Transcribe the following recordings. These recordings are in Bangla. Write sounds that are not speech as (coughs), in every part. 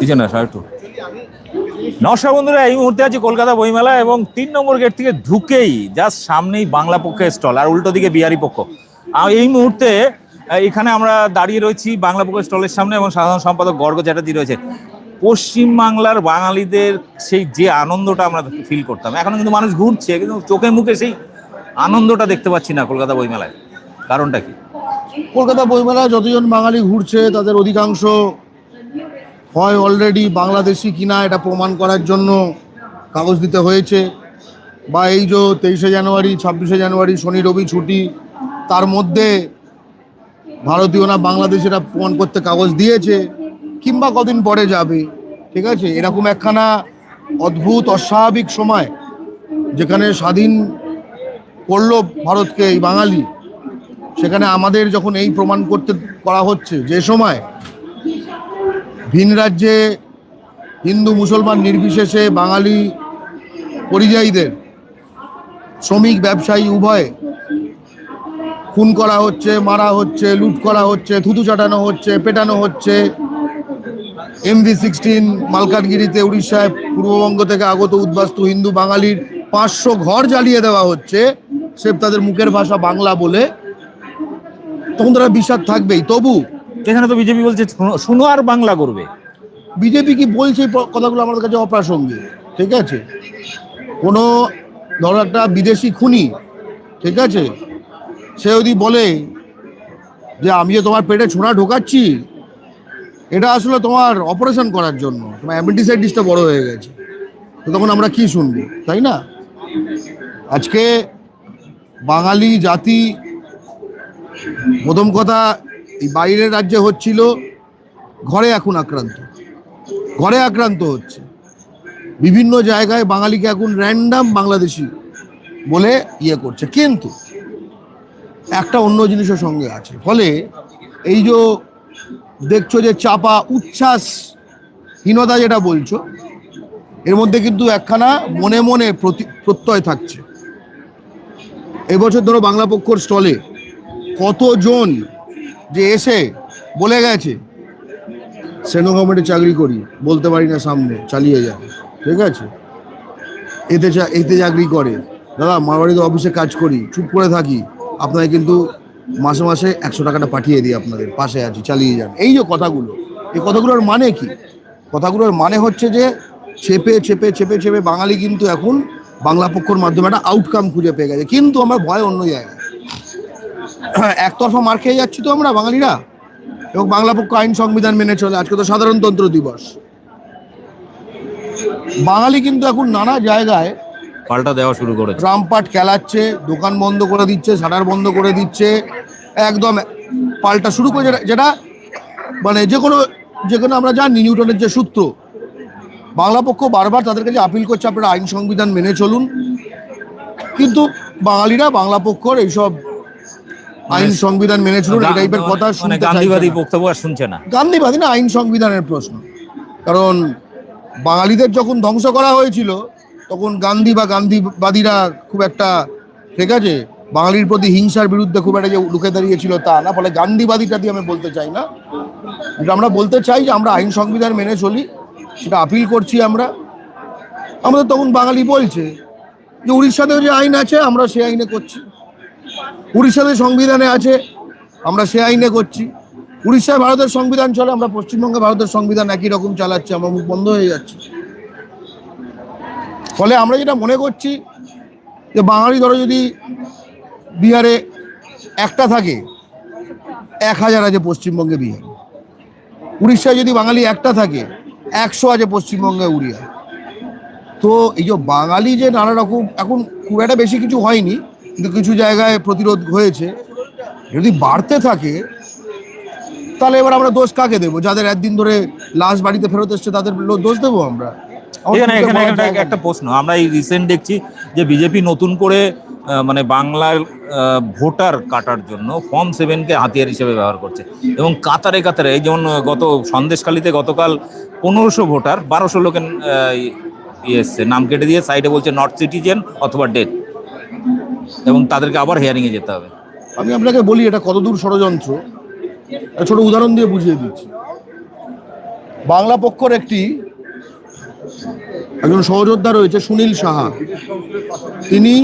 পিছনে আসো একটু। নমস্কার বন্ধুরা, এই মুহূর্তে আছি কলকাতা বইমেলা এবং তিন নম্বর গেট থেকে ঢুকেই জাস্ট সামনেই বাংলা পক্ষের স্টল, আর উল্টো দিকে বিহারি পক্ষ। আর এই মুহূর্তে এখানে আমরা দাঁড়িয়ে রয়েছি বাংলা পক্ষের স্টলের সামনে এবং সাধারণ সম্পাদক গর্গ চ্যাটার্জি রয়েছে। পশ্চিম বাংলার বাঙালিদের সেই যে আনন্দটা আমরা ফিল করতাম। এখনও কিন্তু মানুষ ঘুরছে, কিন্তু চোখে মুখে সেই আনন্দটা দেখতে পাচ্ছি না কলকাতা বইমেলায়। কারণটা কি? কলকাতা বইমেলায় যতজন বাঙালি ঘুরছে, তাদের অধিকাংশ হয় অলরেডি বাংলাদেশি কিনা এটা প্রমাণ করার জন্য কাগজ দিতে হয়েছে। বা এই যে তেইশে জানুয়ারি, ছাব্বিশে জানুয়ারি শনি, রবি ছুটি, তার মধ্যে ভারতীয় না বাংলাদেশিরা প্রমাণ করতে কাগজ দিয়েছে, কিংবা কদিন পরে যাবে, ঠিক আছে? এরকম একখানা অদ্ভুত, অস্বাভাবিক সময় যেখানে স্বাধীন করল ভারতকে এই বাঙালি, সেখানে আমাদের যখন এই প্রমাণ করতে করা হচ্ছে, যে সময় ভিন রাজ্যে হিন্দু, মুসলমান নির্বিশেষে বাঙালি পরিযায়ীদের, শ্রমিক, ব্যবসায়ী উভয়ে খুন করা হচ্ছে, মারা হচ্ছে, লুট করা হচ্ছে, থুতু চাটানো হচ্ছে, পেটানো হচ্ছে। এম এমভি সিক্সটিন মালকানগিরিতে উড়িষ্যায় পূর্ববঙ্গ থেকে আগত উদ্বাস্তু হিন্দু বাঙালির পাঁচশো ঘর জ্বালিয়ে দেওয়া হচ্ছে। সে তাদের মুখের ভাষা বাংলা বলে। তখন তারা বিষাদ থাকবেই। তবু এখানে তো বিজেপি বলছে শুনো- আর বাংলা করবে। বিজেপি কি বলছে কথাগুলো আমাদের কাছে অপ্রাসঙ্গিক, ঠিক আছে? কোনো ধরো একটা বিদেশি খুনি, ঠিক আছে? সে যদি বলে যে আমি যে তোমার পেটে ছোঁড়া ঢোকাচ্ছি, এটা আসলে তোমার অপারেশন করার জন্য, তোমার অ্যাপেন্ডিসাইটিসটা বড় হয়ে গেছে। তো তখন আমরা কি শুনব, তাই না? আজকে বাঙালি জাতি প্রথম কথা এই বাইরের রাজ্যে হচ্ছিল ঘরে এখন আক্রান্ত। ঘরে আক্রান্ত হচ্ছে। বিভিন্ন জায়গায় বাঙালিকে এখন র্যান্ডাম বাংলাদেশি বলে ইয়ে করছে। কিন্তু একটা অন্য জিনিসের সঙ্গে আছে। ফলে এই যে দেখছ যে চাপা উচ্ছ্বাস হীনতা যেটা বলছো, এর মধ্যে কিন্তু একখানা মনে মনে প্রতি, প্রত্যয় থাকছে। এবছর ধরো বাংলা পক্ষর স্টলে কতজন যে এসে বলে গেছে, সেনো গভর্নমেন্টে চাকরি করি, বলতে পারি না সামনে, চালিয়ে যান ঠিক আছে? এতে এতে চাকরি করে। দাদা মারবাড়িতে অফিসে কাজ করি, চুপ করে থাকি। আপনাকে কিন্তু মাসে মাসে একশো টাকাটা পাঠিয়ে দিই আপনাদের, পাশে আছি, চালিয়ে যান। এই যে কথাগুলো, এই কথাগুলোর মানে কি? কথাগুলোর মানে হচ্ছে যে চেপে চেপে চেপে চেপে বাঙালি কিন্তু এখন বাংলা পক্ষর মাধ্যমে একটা আউটকাম খুঁজে পেয়ে গেছে। কিন্তু আমরা ভয় অন্য জায়গায়। (coughs) একতরফা মার খেয়ে যাচ্ছি তো আমরা বাঙালিরা। এবং বাংলা পক্ষ আইন সংবিধান মেনে চলে। আজকে তো সাধারণতন্ত্র দিবস। বাঙালি কিন্তু এখন নানা জায়গায় পাল্টা দেওয়া শুরু করেছে। ট্রাম্পাট খেলাচ্ছে দোকান বন্ধ করে দিচ্ছে শাটার বন্ধ করে দিচ্ছে একদম পাল্টা শুরু করে যেটা- যেটা মানে যে কোনো যে কোনো আমরা জানি নিউটনের যে সূত্র। বাংলা পক্ষ বারবার তাদের কাছে আপিল করছে আপনারা আইন সংবিধান মেনে চলুন। কিন্তু বাঙালিরা বাংলা পক্ষর এইসব আইন সংবিধান মেনে চলুন এই টাইপের কথা মানে শুনতে চাইছে গান্ধীবাদী। বক্তব্য আর শুনছে না। গান্ধীবাদী না আইন সংবিধানের প্রশ্ন। কারণ বাঙালিদের যখন ধ্বংস করা হয়েছিল তখন গান্ধী বা গান্ধীবাদীরা খুব একটা ঠিক আছে বাঙালির প্রতি হিংসার বিরুদ্ধে খুব একটা যে লুকে দাঁড়িয়েছিল তা না ফলে গান্ধীবাদীটা দিয়ে আমি বলতে চাই না। কিন্তু আমরা বলতে চাই যে আমরা আইন সংবিধান মেনে চলি সেটা আপিল করছি আমরা। আমাদের তখন বাঙালি বলছে যে উড়িষ্যাতেও যে আইন আছে আমরা সে আইনে করছি। উড়িষ্যাতে সংবিধানে আছে, আমরা সে আইনে করছি। উড়িষ্যায় ভারতের সংবিধান চলে, আমরা পশ্চিমবঙ্গে ভারতের সংবিধান একই রকম চালাচ্ছি, আমার মুখ বন্ধ হয়ে যাচ্ছে। ফলে আমরা যেটা মনে করছি, যে বাঙালি ধরো যদি বিহারে একটা থাকে, এক হাজার আছে পশ্চিমবঙ্গে বিহার। উড়িষ্যায় যদি বাঙালি একটা থাকে, একশো আছে পশ্চিমবঙ্গে উড়িয়া। তো এই যে বাঙালি যে নানা রকম, এখন খুব একটা বেশি কিছু হয়নি কিন্তু কিছু জায়গায় প্রতিরোধ হয়েছে। যদি বাড়তে থাকে তাহলে এবার আমরা দোষ কাকে দেবো? যাদের একদিন ধরে লাশ বাড়িতে ফেরত এসছে তাদের দোষ দেবো আমরা? এখানে এখানে একটা। প্রশ্ন। আমরা এই রিসেন্ট দেখছি যে বিজেপি নতুন করে মানে বাংলার ভোটার কাটার জন্য ফর্ম সেভেনকে হাতিয়ার হিসেবে ব্যবহার করছে। এবং কাতারে কাতারে এই যেমন গত সন্দেশখালিতে গতকাল পনেরোশো ভোটার বারোশো লোকের ইয়ে এসছে। নাম কেটে দিয়ে সাইডে বলছে নট সিটিজেন অথবা ডেথ এবং তাদেরকে আবার হিয়ারিংয়ে যেতে হবে। আমি আপনাকে বলি, এটা কতদূর ষড়যন্ত্র? ছোট উদাহরণ দিয়ে বুঝিয়ে দিচ্ছি। বাংলা পক্ষর একটি একজন সহযোদ্ধা রয়েছে, সুনীল সাহা। তিনি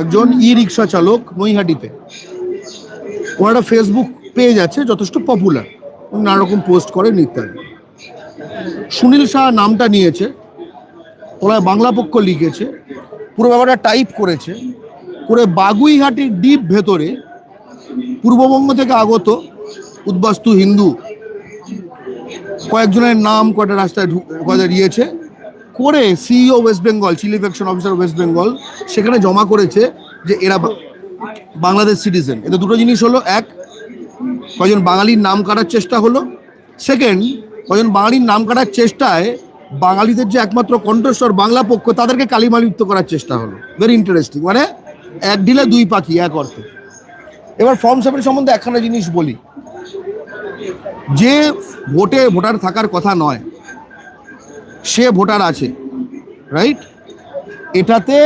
একজন ই রিক্সা চালক নৈহাটিতে। ওনার একটা ফেসবুক পেজ আছে, যথেষ্ট পপুলার নানা রকম পোস্ট করেন ইত্যাদি। সুনীল শাহ নামটা নিয়েছে ওরা বাংলা পক্ষ লিখেছে, পুরো ব্যাপারটা টাইপ করেছে। করে বাগুইহাটির ডিপ ভেতরে পূর্ববঙ্গ থেকে আগত উদ্বাস্তু হিন্দু কয়েকজনের নাম কয়টা রাস্তায় কয়টা দিয়েছে, করে CEO West Bengal chief election officer West Bengal সেখানে জমা করেছে যে এরা বাংলাদেশ সিটিজেন এতে দুটো জিনিস হলো, এক, কয়জন বাঙালির নাম কাটার চেষ্টা হলো। সেকেন্ড কয়জন বাঙালির নাম কাটার চেষ্টায় বাঙালিদের যে একমাত্র কণ্ঠস্বর বাংলা পক্ষ, তাদেরকে কালিমালিপ্ত করার চেষ্টা হলো। ভেরি ইন্টারেস্টিং মানে এক ঢিলে দুই পাখি, এক অর্থে। এবার ফর্ম সেভেন সম্বন্ধে একখানা জিনিস বলি। যে ভোটে ভোটার থাকার কথা নয়, সে ভোটার আছে রাইট এটাতে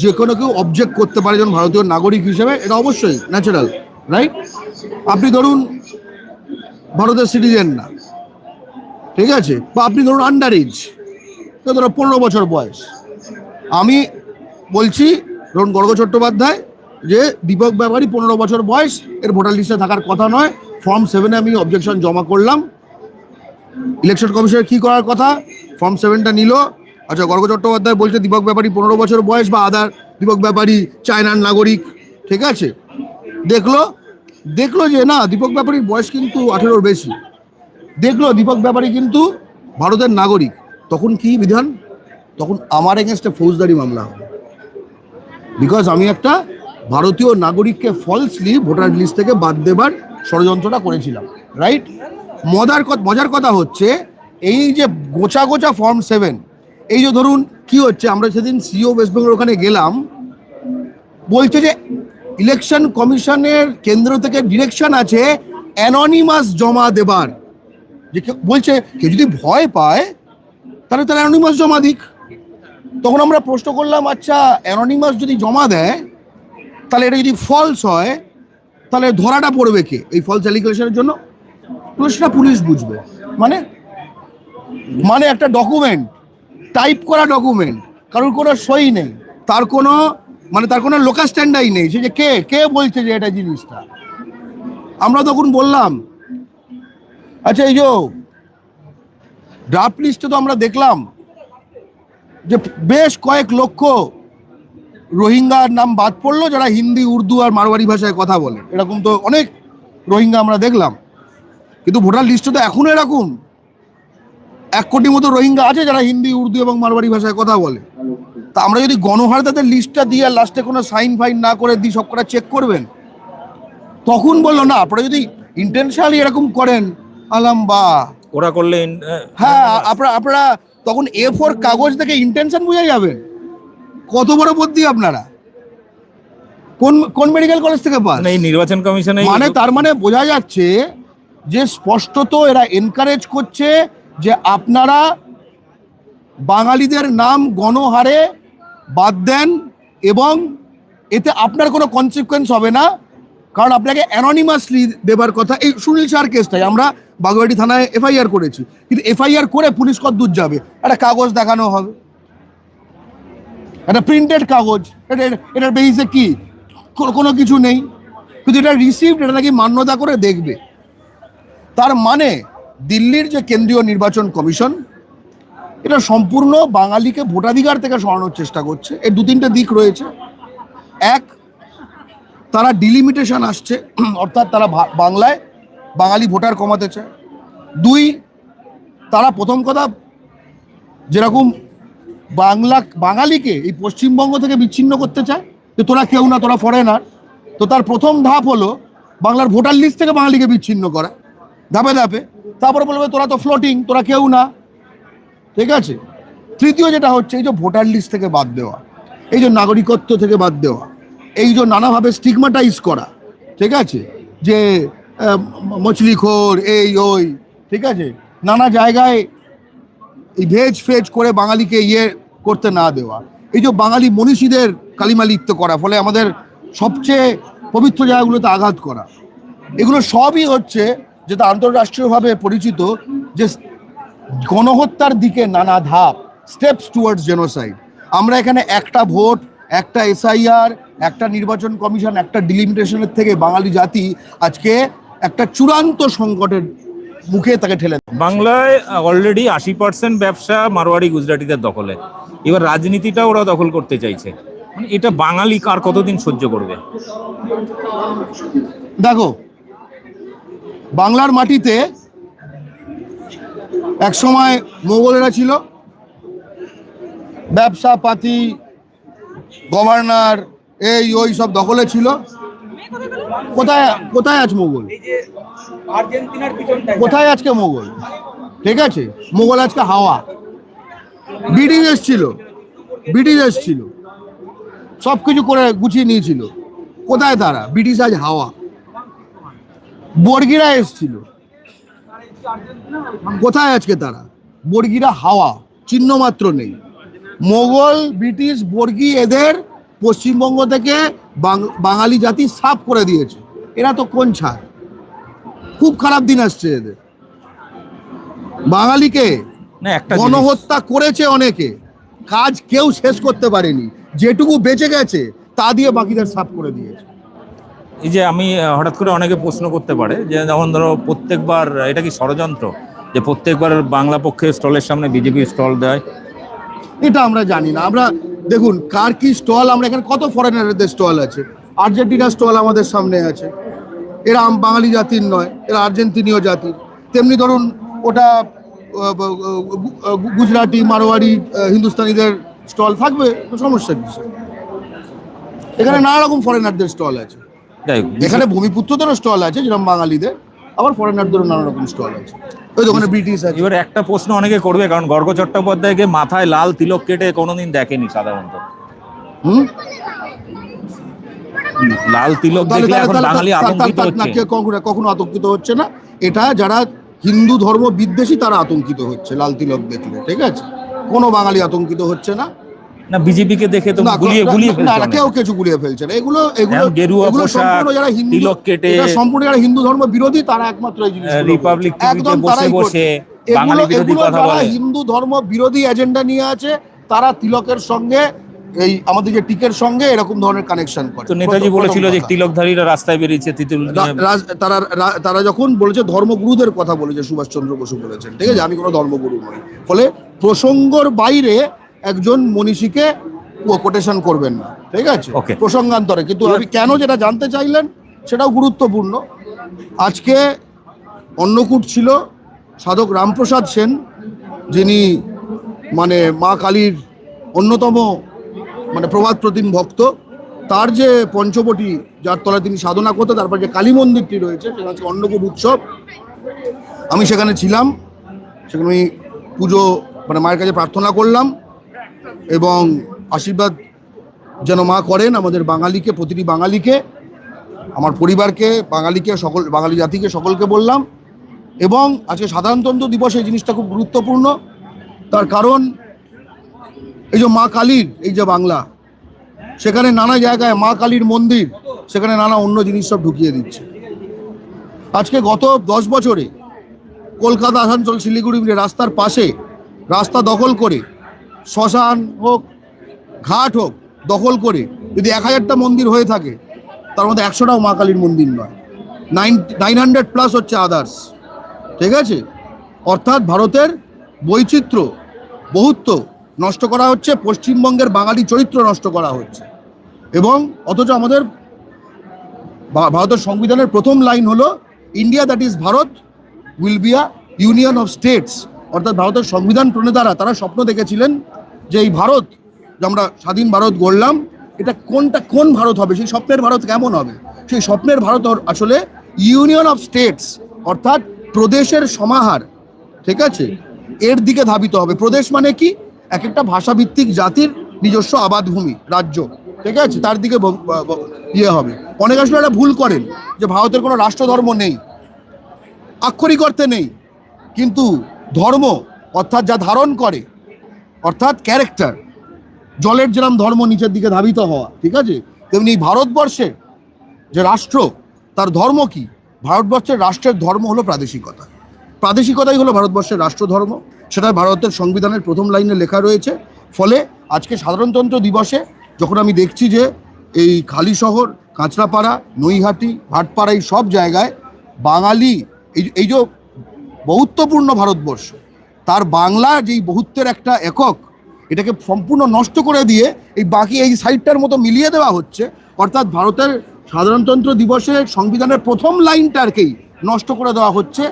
যে কোনো কেউ অবজেক্ট করতে পারে যেমন ভারতীয় নাগরিক হিসেবে, এটা অবশ্যই ন্যাচারাল রাইট আপনি ধরুন ভারতের সিটিজেন না, ঠিক আছে? বা আপনি ধরুন আন্ডার এজ ধরো পনেরো বছর বয়স। আমি বলছি ধরুন গর্গ চট্টোপাধ্যায়, যে দীপক ব্যাপারী পনেরো বছর বয়স, এর ভোটার লিস্টে থাকার কথা নয়। ফর্ম সেভেনে আমি অবজেকশন জমা করলাম। ইলেকশন কমিশনের কি করার কথা? ফর্ম সেভেনটা নিল। আচ্ছা গর্গ চট্টোপাধ্যায় বলছে দীপক ব্যাপারী পনেরো বছর বয়স বা আদার দীপক ব্যাপারী চায়নার নাগরিক। ঠিক আছে? দেখল দেখল যে না, দীপক ব্যাপারীর বয়স কিন্তু আঠেরোর বেশি। দেখল, দীপক ব্যাপারী কিন্তু ভারতের নাগরিক। তখন কি বিধান? তখন আমার এগেনস্টে ফৌজদারি মামলা হবে। বিকজ আমি একটা ভারতীয় নাগরিককে ফলসলি ভোটার লিস্ট থেকে বাদ দেবার ষড়যন্ত্রটা করেছিলাম রাইট মজার মজার কথা হচ্ছে, এই যে গোচা গোছা ফর্ম সেভেন এই যে ধরুন কি হচ্ছে, আমরা সেদিন সিও ওয়েস্ট বেঙ্গল ওখানে গেলাম, বলছে যে ইলেকশন কমিশনের কেন্দ্র থেকে ডিরেকশন আছে অ্যাননিমাস জমা দেবার। যে বলছে, কেউ যদি ভয় পায়, তাহলে তারা অ্যাননিমাস জমা দিক। তখন আমরা প্রশ্ন করলাম আচ্ছা অ্যাননিমাস যদি জমা দেয়, তাহলে এটা যদি ফলস হয়, তাহলে ধরাটা পড়বে কে? এই ফলস অ্যালিগেশনের জন্য প্রশ্নটা পুলিশ বুঝবে। মানে মানে একটা ডকুমেন্ট টাইপ করা ডকুমেন্ট কারোর কোনো সই নেই। তার কোনো মানে তার কোনো লোকাল স্ট্যান্ডাই নেই। সে যে কে কে বলছে যে এটা জিনিসটা? আমরা তখন বললাম আচ্ছা এই যে ড্রাফট লিস্টে তো আমরা দেখলাম যে বেশ কয়েক লক্ষ রোহিঙ্গার নাম বাদ পড়ল যারা হিন্দি উর্দু আর মারোয়ারি ভাষায় কথা বলে। এরকম তো অনেক রোহিঙ্গা আমরা দেখলাম। কিন্তু ভোটার লিস্টে তো এখনও এরকম এক কোটি মতো রোহিঙ্গা আছে যারা হিন্দি উর্দু এবং মারোয়ারি ভাষায় কথা বলে। তা আমরা যদি গণহারে তাদের লিস্টটা দিয়ে লাস্টে কোনো সাইন ফাইন না করে দিই সব কটা চেক করবেন তখন বলল না আপনারা যদি ইন্টেনশনালি এরকম করেন আলাম বা ওরা করলে ইন- হ্যাঁ আপনারা আপনারা তখন এ ফোর কাগজ থেকে ইন্টেনশন বুঝে যাবেন কত বড় বুদ্ধি আপনারা? কোন কোন মেডিকেল কলেজ থেকে পাস এই নির্বাচন কমিশনে মানে তার মানে বোঝা যাচ্ছে যে স্পষ্টত এরা এনকারেজ করছে যে আপনারা বাঙালিদের নাম গণহারে বাদ দেন এবং এতে আপনার কোনো কনসিকুয়েন্স হবে না। কারণ আপনাকে অ্যাননিমাসলি দেবার কথা, এই সুনীল সার কেসটাই আমরা বাগুয়াটি থানায় এফআইআর করেছি। কিন্তু এফআইআর করে পুলিশ কত দূর যাবে? একটা কাগজ দেখানো হবে। একটা প্রিন্টেড কাগজ। এটা এটার বেসিসে কি? কোনো কিছু নেই। কিন্তু এটা রিসিভড এটা নাকি মান্যতা করে দেখবে। তার মানে দিল্লির যে কেন্দ্রীয় নির্বাচন কমিশন, এটা সম্পূর্ণ বাঙালিকে ভোটাধিকার থেকে সরানোর চেষ্টা করছে। এর দু তিনটে দিক রয়েছে। এক তারা ডিলিমিটেশন আসছে, (clears throat) অর্থাৎ তারা বাংলায় বাঙালি ভোটার কমাতে চায় দুই, তারা প্রথম কথা যেরকম বাংলা, বাঙালিকে এই পশ্চিমবঙ্গ থেকে বিচ্ছিন্ন করতে চায়, যে তোরা কেউ না, তোরা ফরেনার তো তার প্রথম ধাপ হলো বাংলার ভোটার লিস্ট থেকে বাঙালিকে বিচ্ছিন্ন করা, ধাপে ধাপে। তারপরে বলবে, তোরা তো ফ্লোটিং তোরা কেউ না। ঠিক আছে? তৃতীয় যেটা হচ্ছে, এই যে ভোটার লিস্ট থেকে বাদ দেওয়া, এই যে নাগরিকত্ব থেকে বাদ দেওয়া এই যে নানাভাবে স্টিগমাটাইজ করা, ঠিক আছে? যে মছলিখোর, এই, ওই, ঠিক আছে? নানা জায়গায় ভেজ ফেজ করে বাঙালিকে ইয়ে করতে না দেওয়া। এই যে বাঙালি মনীষীদের কালিমালিপ্ত করা, ফলে আমাদের সবচেয়ে পবিত্র জায়গাগুলোতে আঘাত করা। এগুলো সবই হচ্ছে যেটা আন্তর্রাষ্ট্রীয়ভাবে পরিচিত, যে গণহত্যার দিকে নানা ধাপ স্টেপস টুয়ার্ডস জেনোসাইড আমরা এখানে একটা ভোট, একটা এসআইআর একটা নির্বাচন কমিশন একটা ডিলিমিটেশনের থেকে বাঙালি জাতি আজকে একটা চূড়ান্ত সংকটের মুখে তাকে ঠেলে। বাংলায় অলরেডি আশি পার্সেন্ট ব্যবসা মারোয়াড়ি গুজরাটিদের দখলে। এবার রাজনীতিটা ওরা দখল করতে চাইছে। মানে এটা বাঙালি কার কতদিন সহ্য করবে? দেখো বাংলার মাটিতে এক সময় মোগলেরা ছিল। ব্যবসা পাতি গভর্নর এই ওই সব দখলে ছিল। কোথায় কোথায় আছে মোগল? কোথায় আজকে মোগল? ঠিক আছে, মোগল আজকে হাওয়া। ব্রিটিশ এসছিল ব্রিটিশ এসছিল। সব কিছু করে গুছিয়ে নিয়েছিল। কোথায় তারা? ব্রিটিশ আজ হাওয়া। বর্গিরা এসছিল। কোথায় আজকে তারা? বর্গিরা হাওয়া চিহ্ন মাত্র নেই। মোগল, ব্রিটিশ, বর্গি এদের পশ্চিমবঙ্গ থেকে বাঙালি জাতি সাফ করে দিয়েছে। এরা তো কোন ছাড়? খুব খারাপ দিন আসছে এদের। বাঙালিকে না একটা গণহত্যা করেছে অনেকে। কাজ কেউ শেষ করতে পারেনি। যেটুকু বেঁচে গেছে তা দিয়ে বাকিদের সাফ করে দিয়েছে। এই যে আমি হঠাৎ করে অনেকে প্রশ্ন করতে পারে যে যেমন ধরো প্রত্যেকবার এটা কি ষড়যন্ত্র? যে প্রত্যেকবার বাংলা পক্ষে স্টলের সামনে বিজেপি স্টল দেয় এটা আমরা জানি না। আমরা দেখুন কার কি স্টল আমরা এখানে কত ফরেনারদের স্টল আছে? আর্জেন্টিনার স্টল আমাদের সামনে আছে। এরা বাঙালি জাতির নয় এরা আর্জেন্টিনীয় জাতির। তেমনি ধরুন ওটা গুজরাটি মারোয়ারি হিন্দুস্তানিদের স্টল থাকবে তো সমস্যা কি এখানে নানা রকম ফরেনারদের স্টল আছে। এখানে ভূমিপুত্রদেরও স্টল আছে যেরকম বাঙালিদের। আবার ফরেনারদেরও নানা রকম স্টল আছে। ওই দোকানে ব্রিটিশ আছে। এবার একটা প্রশ্ন অনেকে করবে কারণ গর্গ চট্টোপাধ্যায়কে মাথায় লাল তিলক কেটে কোনোদিন দেখেনি সাধারণত। হুম? লাল তিলক দেখলে এখন বাঙালি আতঙ্কিত হচ্ছে। কখনো আতঙ্কিত হচ্ছে না। এটা যারা হিন্দু ধর্ম বিদ্বেষী তারা আতঙ্কিত হচ্ছে লাল তিলক দেখলে ঠিক আছে? কোনো বাঙালি আতঙ্কিত হচ্ছে না। না বিজেপি কে দেখে তো গুলিয়ে গুলিয়ে না, ফেলছে না, কেউ কিছু গুলিয়ে এগুলো এগুলো গেরুয়া পোশাক, তিলক কেটে, এটা সম্পূর্ণ যারা হিন্দু ধর্ম বিরোধী তারা একমাত্র এই জিনিস রিপাবলিক বসে বসে বাঙালি বিরোধী কথা বলে। হিন্দু ধর্ম বিরোধী এজেন্ডা নিয়ে আছে তারা তিলকের সঙ্গে এই আমাদের যে টিকের সঙ্গে এরকম ধরনের কানেকশন করে। তো নেতাজি বলেছিল যে। তিলকধারীরা রাস্তায় বেরিয়েছে তিতুল তারা তারা যখন বলেছে ধর্মগুরুদের কথা বলেছে সুভাষচন্দ্র বসু বলেছেন ঠিক আছে? আমি কোনো ধর্মগুরু নই। ফলে প্রসঙ্গর বাইরে একজন মনীষীকে কোটেশন করবেন না। ঠিক আছে. প্রসঙ্গান্তরে। কিন্তু আপনি কেন যেটা জানতে চাইলেন সেটাও গুরুত্বপূর্ণ। আজকে অন্নকূট ছিল সাধক রামপ্রসাদ সেন যিনি মানে মা কালীর অন্যতম মানে প্রবাদ প্রতিম ভক্ত। তার যে পঞ্চবটি যার তলায় তিনি সাধনা করতেন তারপর যে কালী মন্দিরটি রয়েছে সেখানে হচ্ছে অন্নকূট উৎসব। আমি সেখানে ছিলাম সেখানে আমি পুজো মানে মায়ের কাছে প্রার্থনা করলাম। এবং আশীর্বাদ যেন মা করেন আমাদের বাঙালিকে, প্রতিটি বাঙালিকে, আমার পরিবারকে, বাঙালিকে, সকল, বাঙালি জাতিকে সকলকে বললাম। এবং আজকে সাধারণতন্ত্র দিবস এই জিনিসটা খুব গুরুত্বপূর্ণ। তার কারণ, এই যে মা কালীর, এই যে বাংলা, সেখানে নানা জায়গায় মা কালীর মন্দির, সেখানে নানা অন্য জিনিস সব ঢুকিয়ে দিচ্ছে। আজকে গত দশ বছরে কলকাতা, আসানসোল, শিলিগুড়ি, রাস্তার পাশে রাস্তা দখল করে শ্মশান হোক, ঘাট হোক, দখল করে যদি এক হাজারটা মন্দির হয়ে থাকে, তার মধ্যে একশোটাও মা কালীর মন্দির নয়। নাইন নাইন হান্ড্রেড প্লাস হচ্ছে আদার্স। ঠিক আছে? অর্থাৎ ভারতের বৈচিত্র্য, বহুত্ব নষ্ট করা হচ্ছে, পশ্চিমবঙ্গের বাঙালি চরিত্র নষ্ট করা হচ্ছে। এবং অথচ আমাদের ভারতের সংবিধানের প্রথম লাইন হলো, India that is Bharat will be a union of states. অর্থাৎ ভারতের সংবিধান প্রণেতারা তারা স্বপ্ন দেখেছিলেন যে এই ভারত যে আমরা স্বাধীন ভারত গড়লাম, এটা কোনটা কোন ভারত হবে, সেই স্বপ্নের ভারত কেমন হবে? সেই স্বপ্নের ভারত আসলে ইউনিয়ন অফ স্টেটস, অর্থাৎ প্রদেশের সমাহার, ঠিক আছে? এর দিকে ধাবিত হবে। প্রদেশ মানে কি? এক একটা ভাষাভিত্তিক জাতির নিজস্ব আবাদভূমি, রাজ্য, ঠিক আছে? তার দিকে ইয়ে হবে। অনেক আসলে একটা ভুল করেন যে ভারতের কোনো রাষ্ট্রধর্ম নেই, আক্ষরিক অর্থে নেই। কিন্তু ধর্ম, অর্থাৎ যা ধারণ করে, অর্থাৎ ক্যারেক্টার জলের যেরকম ধর্ম নিচের দিকে ধাবিত হওয়া, ঠিক আছে? তেমনি এই ভারতবর্ষের যে রাষ্ট্র, তার ধর্ম কি? ভারতবর্ষের রাষ্ট্রের ধর্ম হলো প্রাদেশিকতা। প্রাদেশিকতাই হলো ভারতবর্ষের রাষ্ট্র ধর্ম সেটা ভারতের সংবিধানের প্রথম লাইনে লেখা রয়েছে। ফলে আজকে সাধারণতন্ত্র দিবসে যখন আমি দেখছি যে এই খালি শহর, কাঁচরাপাড়া, নৈহাটি, ভাটপাড়া এই সব জায়গায় বাঙালি, এই এই যে বহুত্বপূর্ণ ভারতবর্ষ। তার বাংলা যেই বহুত্বের একটা একক, এটাকে সম্পূর্ণ নষ্ট করে দিয়ে এই বাকি এই সাইডটার মতো মিলিয়ে দেওয়া হচ্ছে, অর্থাৎ ভারতের সাধারণতন্ত্র দিবসে সংবিধানের প্রথম লাইনটাকেই নষ্ট করে দেওয়া হচ্ছে।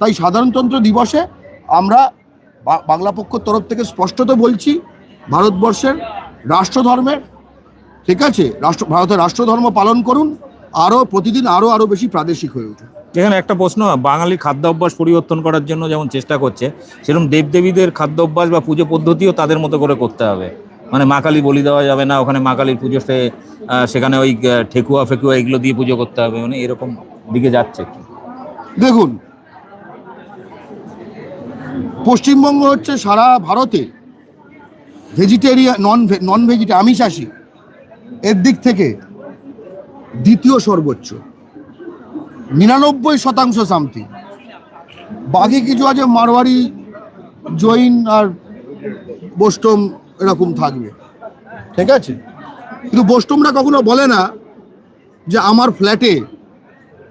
তাই সাধারণতন্ত্র দিবসে আমরা বাংলা পক্ষর তরফ থেকে স্পষ্টত বলছি, ভারতবর্ষের রাষ্ট্রধর্মের, ঠিক আছে? রাষ্ট্র, ভারতের রাষ্ট্রধর্ম পালন করুন, আরও প্রতিদিন আরও আরও বেশি প্রাদেশিক হয়ে উঠুন। এখানে একটা প্রশ্ন, বাঙালি খাদ্য অভ্যাস পরিবর্তন করার জন্য যেমন চেষ্টা করছে, সেরকম দেবদেবীদের খাদ্য অভ্যাস বা পুজো পদ্ধতিও তাদের মতো করে করতে হবে। মানে মা কালী বলি দেওয়া যাবে না, ওখানে মা কালীর পুজো সে সেখানে ওই ঠেকুয়া ফেকুয়া এগুলো দিয়ে পুজো করতে হবে মানে এরকম দিকে যাচ্ছে। দেখুন, পশ্চিমবঙ্গ হচ্ছে সারা ভারতে ভেজিটেরিয়ান নন নন ভেজিটে আমিষাশী, এর দিক থেকে দ্বিতীয় সর্বোচ্চ। নিরানব্বই শতাংশ সামথিং বাকি কিছু আছে মারোয়ারি জৈন আর বৈষ্ণব এরকম থাকবে। ঠিক আছে? কিন্তু বৈষ্ণবরা কখনো বলে না যে আমার ফ্ল্যাটে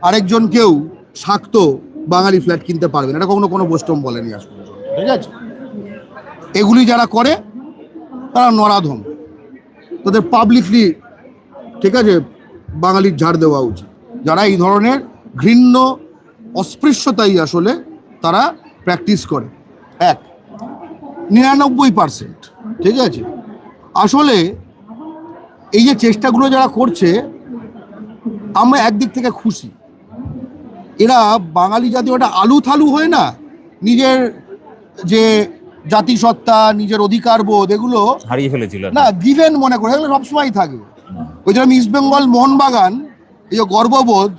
আরেকজন কেউ শাক্ত বাঙালি ফ্ল্যাট কিনতে পারবে না। এটা কখনো কোনো বৈষ্ণব বলেনি আসলে ঠিক আছে? এগুলি যারা করে, তারা নরাধম। তাদের পাবলিকলি ঠিক আছে, বাঙালির ঝাড় দেওয়া উচিত। যারা এই ধরনের ঘৃণ্য অস্পৃশ্যতাই আসলে তারা প্র্যাকটিস করে। এক নিরানব্বই পার্সেন্ট ঠিক আছে? আসলে এই যে চেষ্টাগুলো যারা করছে আমরা একদিক থেকে খুশি। এরা বাঙালি জাতি ওটা আলু থালু হয় না নিজের যে জাতিসত্তা নিজের অধিকার বোধ এগুলো হারিয়ে ফেলেছিল। না গিভেন মনে করে এগুলো সবসময় থাকবে ওই জন্য ইস্ট বেঙ্গল মোহনবাগান এই যে গর্ববোধ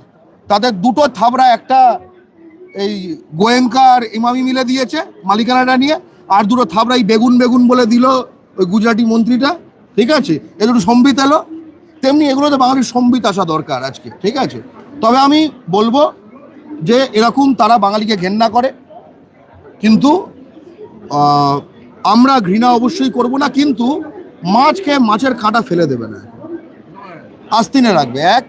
তাদের দুটো থাবড়া, একটা এই গোয়েঙ্কার ইমামি মিলে দিয়েছে মালিকানাটা নিয়ে, আর দুটো থাবড়া এই বেগুন বেগুন বলে দিল ওই গুজরাটি মন্ত্রীটা, ঠিক আছে? এ দুটো সম্বিত এলো। তেমনি এগুলোতে বাঙালির সম্বিত আসা দরকার আজকে, ঠিক আছে? তবে আমি বলব যে এরকম তারা বাঙালিকে ঘেন্না করে, কিন্তু আমরা ঘৃণা অবশ্যই করব না, কিন্তু মাছ খেয়ে মাছের কাঁটা ফেলে দেবে না। আস্তিনে রাখবে। এক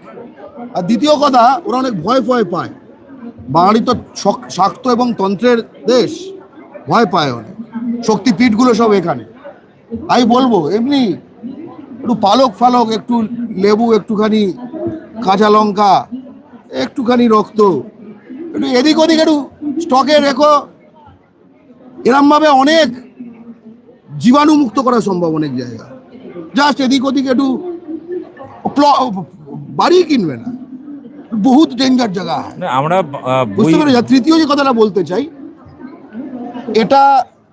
আর দ্বিতীয় কথা, ওরা অনেক ভয় ভয় পায়। বাঙালি তো শক- শাক্ত এবং তন্ত্রের দেশ, ভয় পায় অনেক। শক্তিপীঠগুলো সব এখানে। আমি বলব, এমনি একটু পালক ফালক, একটু লেবু, একটুখানি কাঁচা লঙ্কা, একটুখানি রক্ত, একটু এদিক ওদিক একটু স্টকে রেখো। এরমভাবে অনেক জীবাণু মুক্ত করা সম্ভব অনেক জায়গা। জাস্ট এদিক ওদিক একটু বাড়ি কিনবে না। বহুত ডেঞ্জার জায়গা আমরা বুঝতে আর তৃতীয় যে কথাটা বলতে চাই এটা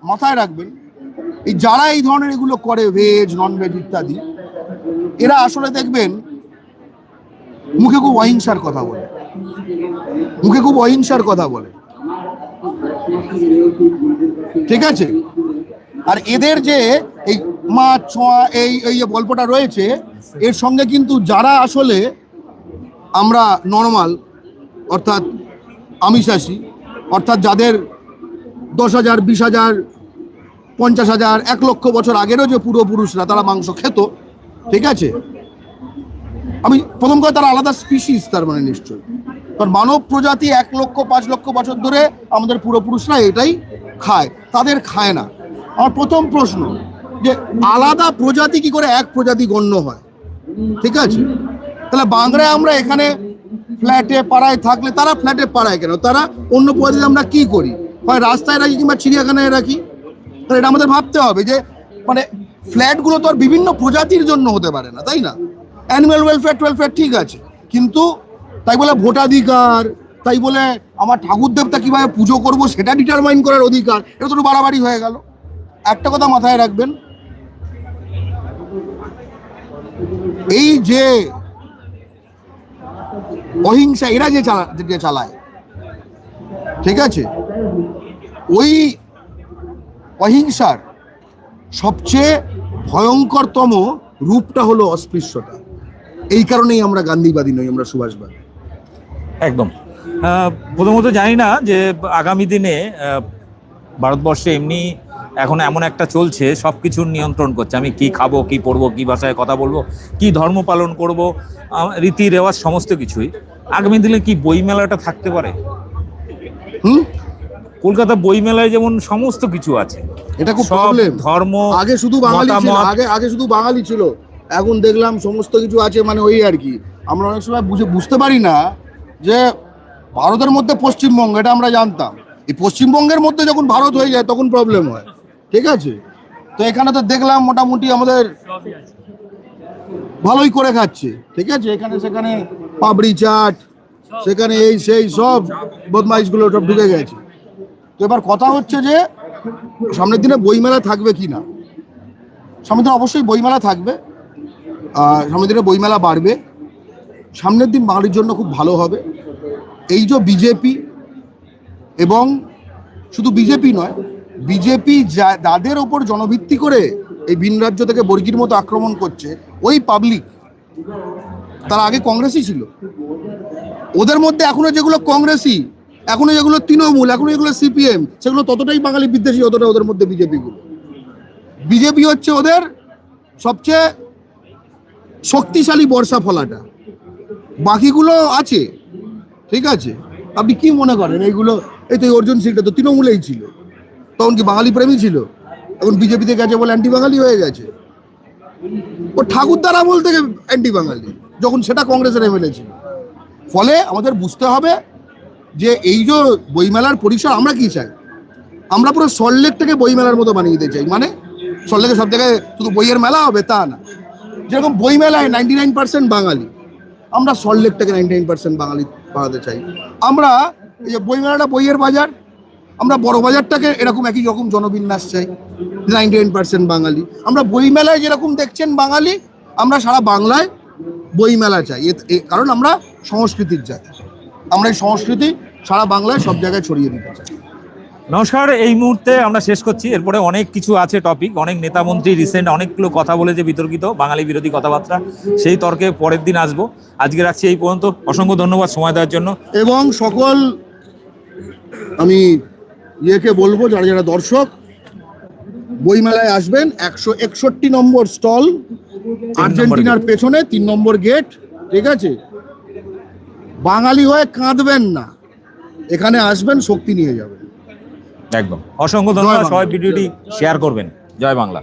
মাথায় রাখবেন এই যারা এই ধরনের এগুলো করে ভেজ নন ভেজ ইত্যাদি এরা আসলে দেখবেন মুখে খুব অহিংসার কথা বলে। মুখে খুব অহিংসার কথা বলে। ঠিক আছে? আর এদের যে এই মাছ ছোঁয়া, এই এই যে গল্পটা রয়েছে, এর সঙ্গে কিন্তু যারা আসলে আমরা নর্মাল, অর্থাৎ আমিষাসী অর্থাৎ যাদের দশ হাজার, বিশ হাজার, পঞ্চাশ হাজার, এক লক্ষ বছর আগেরও যে পূর্বপুরুষরা তারা মাংস খেত, ঠিক আছে? আমি, প্রথম কথা তারা আলাদা স্পিসিস তার মানে নিশ্চয়। কারণ মানব প্রজাতি এক লক্ষ, পাঁচ লক্ষ বছর ধরে আমাদের পূর্বপুরুষরা এটাই খায়, তাদের খায় না। আমার প্রথম প্রশ্ন যে আলাদা প্রজাতি কি করে এক প্রজাতি গণ্য হয়? ঠিক আছে? তাহলে বাংলায় আমরা এখানে ফ্ল্যাটে পাড়ায় থাকলে তারা ফ্ল্যাটে পাড়ায় কেন? তারা অন্য প্রজাতি আমরা কি করি? হয় রাস্তায় রাখি কিংবা চিড়িয়াখানায় রাখি? তাহলে এটা আমাদের ভাবতে হবে যে মানে ফ্ল্যাটগুলো তো আর বিভিন্ন প্রজাতির জন্য হতে পারে না, তাই না? অ্যানিম্যাল ওয়েলফেয়ার টুয়েলফেয়ার ঠিক আছে। কিন্তু তাই বলে ভোটাধিকার, তাই বলে আমার ঠাকুর দেবতা কীভাবে পুজো করব সেটা ডিটারমাইন করার অধিকার, এটা তো বাড়াবাড়ি হয়ে গেল। একটা কথা মাথায় রাখবেন এই যে অহিংসা, এরা যে চালা, যে চালায়, ঠিক আছে? ওই অহিংসার সবচেয়ে ভয়ঙ্করতম রূপটা হলো অস্পৃশ্যতা। এই কারণেই আমরা গান্ধীবাদী নই, আমরা সুভাষবাদী। একদম। প্রথমত জানি না যে আগামী দিনে ভারতবর্ষে এমনি এখন এমন একটা চলছে সব কিছুর নিয়ন্ত্রণ করছে। আমি কি খাব কি পরবো কি ভাষায় কথা বলব কি ধর্ম পালন করব রীতি রেওয়াজ সমস্ত কিছুই। আগামী দিনে কি বইমেলাটা থাকতে পারে? হুম? কলকাতা বইমেলায় যেমন সমস্ত কিছু আছে। এটা খুব প্রবলেম ধর্ম আগে শুধু বাঙালি ছিল আগে আগে শুধু বাঙালি ছিল। এখন দেখলাম সমস্ত কিছু আছে মানে ওই আর কি। আমরা অনেক সময় বুঝে বুঝতে পারি না যে ভারতের মধ্যে পশ্চিমবঙ্গ এটা আমরা জানতাম। এই পশ্চিমবঙ্গের মধ্যে যখন ভারত হয়ে যায় তখন প্রবলেম হয়। ঠিক আছে? তো এখানে তো দেখলাম মোটামুটি আমাদের ভালোই করে খাচ্ছে, ঠিক আছে? এখানে সেখানে পাবড়ি চাট, সেখানে এই সেই সব বদমাইশগুলো সব ঢুকে গেছে। তো এবার কথা হচ্ছে যে, সামনের দিনে বইমেলা থাকবে কি না? সামনের দিনে অবশ্যই বইমেলা থাকবে। সামনের দিনে বইমেলা বাড়বে। সামনের দিন বাঙালির জন্য খুব ভালো হবে। এই যে বিজেপি এবং শুধু বিজেপি নয় বিজেপি যাদের ওপর জনভিত্তি করে এই ভিন রাজ্য থেকে বর্গির মতো আক্রমণ করছে, ওই পাবলিক তারা আগে কংগ্রেসই ছিল। ওদের মধ্যে এখনও যেগুলো কংগ্রেসই, এখনও যেগুলো তৃণমূল, এখনও যেগুলো সিপিএম সেগুলো ততটাই বাঙালি বিদ্বেষী যতটা ওদের মধ্যে বিজেপি গুলো। বিজেপি হচ্ছে ওদের সবচেয়ে শক্তিশালী বর্ষা ফলাটা। বাকিগুলো আছে, ঠিক আছে। আপনি কি মনে করেন? এইগুলো, এই তো অর্জুন সিংটা তো তৃণমূলেই ছিল। তখন কি বাঙালি প্রেমী ছিল? এখন বিজেপিতে গেছে বলে অ্যান্টি বাঙালি হয়ে গেছে। ও ঠাকুরদার আমল থেকে অ্যান্টি বাঙালি যখন সেটা কংগ্রেসের এমএলএ ছিল। ফলে আমাদের বুঝতে হবে যে এই যে বইমেলার পরিসর, আমরা কি চাই? আমরা পুরো সল্টলেকটাকে বইমেলার মতো বানিয়ে দিতে চাই। মানে সল্টলেকে সব জায়গায় শুধু বইয়ের মেলা হবে তা না। যেরকম বইমেলায় নাইনটি নাইন পার্সেন্ট বাঙালি, আমরা সল্টলেকটাকে নাইনটি নাইন পার্সেন্ট বাঙালি বানাতে চাই। আমরা এই যে বইমেলাটা বইয়ের বাজার আমরা বড় বাজারটাকে এরকম একই রকম জনবিন্যাস চাই নাইনটি নাইন পার্সেন্ট বাঙালি। আমরা বইমেলায় যেরকম দেখছেন বাঙালি আমরা সারা বাংলায় বইমেলা চাই। এ- কারণ আমরা সংস্কৃতির জাতি। আমরা এই সংস্কৃতি সারা বাংলায় সব জায়গায় ছড়িয়ে দিতে চাই। নমস্কার এই মুহূর্তে আমরা শেষ করছি। এরপরে অনেক কিছু আছে টপিক অনেক নেতা মন্ত্রী রিসেন্ট অনেকগুলো কথা বলেছে বিতর্কিত বাঙালি বিরোধী কথাবার্তা। সেই তর্কে পরের দিন আসব। আজকে রাখছি এই পর্যন্ত। অসংখ্য ধন্যবাদ সময় দেওয়ার জন্য। এবং সকল আমি ইয়েকে বলব যারা যারা দর্শক বইমেলায় আসবেন একশো একষট্টি নম্বর স্টল আর্জেন্টিনার পেছনে তিন নম্বর গেট ঠিক আছে? বাঙালি হয়ে কাঁদবেন না। এখানে আসবেন শক্তি নিয়ে যাবেন। একদম। অসংখ্য ধন্যবাদ। সবাই ভিডিওটি শেয়ার করবেন। জয় বাংলা।